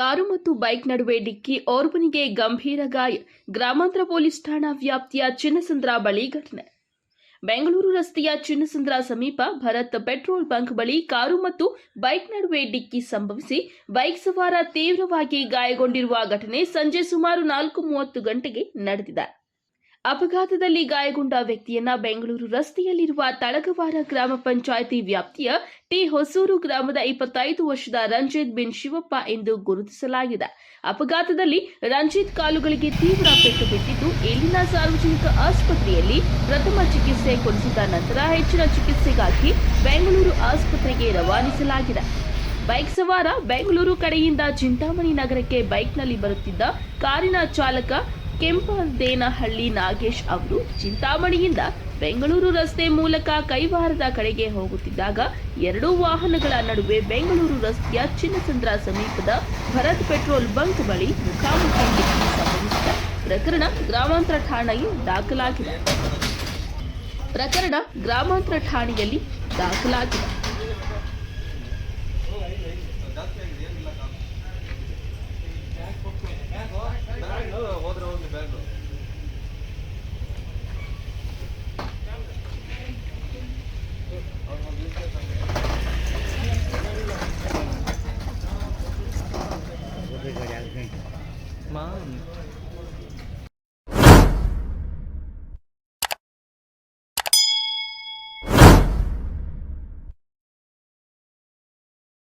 Car ಮತ್ತು bike ನಡುವೆ ಡಿಕ್ಕಿ ಓರ್ವನಿಗೆ ಗಂಭೀರ ಗಾಯ. ಗ್ರಾಮಾಂತರ ಪೊಲೀಸ್ ಠಾಣಾ ವ್ಯಾಪ್ತಿಯ ಚಿನ್ನಸಂದ್ರ ಬಳಿ ಘಟನೆ. ಬೆಂಗಳೂರು ರಸ್ತೆಯ ಚಿನ್ನಸಂದ್ರ ಸಮೀಪ ಭರತ್ ಪೆಟ್ರೋಲ್ ಬಂಕ್ ಬಳಿ ಕಾರು ಮತ್ತು ಬೈಕ್ ನಡುವೆ ಡಿಕ್ಕಿ ಸಂಭವಿಸಿ ಬೈಕ್ ಸವಾರ ತೀವ್ರವಾಗಿ ಗಾಯಗೊಂಡಿರುವ ಘಟನೆ ಸಂಜೆ ಸುಮಾರು ನಾಲ್ಕು ಮೂವತ್ತು ಗಂಟೆಗೆ ನಡೆದಿದೆ. ಅಪಘಾತದಲ್ಲಿ ಗಾಯಗೊಂಡ ವ್ಯಕ್ತಿಯನ್ನ ಬೆಂಗಳೂರು ರಸ್ತೆಯಲ್ಲಿರುವ ತಳಗವಾರ ಗ್ರಾಮ ಪಂಚಾಯಿತಿ ವ್ಯಾಪ್ತಿಯ ಟಿ ಹೊಸೂರು ಗ್ರಾಮದ ಇಪ್ಪತ್ತೈದು ವರ್ಷದ ರಂಜಿತ್ ಬಿನ್ ಶಿವಪ್ಪ ಎಂದು ಗುರುತಿಸಲಾಗಿದೆ. ಅಪಘಾತದಲ್ಲಿ ರಂಜಿತ್ ಕಾಲುಗಳಿಗೆ ತೀವ್ರ ಪೆಟ್ಟು ಬಿಟ್ಟಿದ್ದು ಇಲ್ಲಿನ ಸಾರ್ವಜನಿಕ ಆಸ್ಪತ್ರೆಯಲ್ಲಿ ಪ್ರಥಮ ಚಿಕಿತ್ಸೆ ಕೊಡಿಸಿದ ನಂತರ ಹೆಚ್ಚಿನ ಚಿಕಿತ್ಸೆಗಾಗಿ ಬೆಂಗಳೂರು ಆಸ್ಪತ್ರೆಗೆ ರವಾನಿಸಲಾಗಿದೆ. ಬೈಕ್ ಸವಾರ ಬೆಂಗಳೂರು ಕಡೆಯಿಂದ ಚಿಂತಾಮಣಿ ನಗರಕ್ಕೆ ಬೈಕ್ನಲ್ಲಿ ಬರುತ್ತಿದ್ದ ಕಾರಿನ ಚಾಲಕ ಕೆಂಪದೇನಹಳ್ಳಿ ನಾಗೇಶ್ ಅವರು ಚಿಂತಾಮಣಿಯಿಂದ ಬೆಂಗಳೂರು ರಸ್ತೆ ಮೂಲಕ ಕೈವಾರದ ಕಡೆಗೆ ಹೋಗುತ್ತಿದ್ದಾಗ ಎರಡೂ ವಾಹನಗಳ ನಡುವೆ ಬೆಂಗಳೂರು ರಸ್ತೆಯ ಚಿನ್ನಸಂದ್ರ ಸಮೀಪದ ಭರತ್ ಪೆಟ್ರೋಲ್ ಬಂಕ್ ಬಳಿ ಮುಖಾಮುಖಿ ಸಂಭವಿಸಿದ ಪ್ರಕರಣ ಗ್ರಾಮಾಂತರ ಠಾಣೆಯಲ್ಲಿ ದಾಖಲಾಗಿದೆ. ಪ್ರಕರಣ ಗ್ರಾಮಾಂತರ ಠಾಣೆಯಲ್ಲಿ ದಾಖಲಾಗಿದೆ. Mano.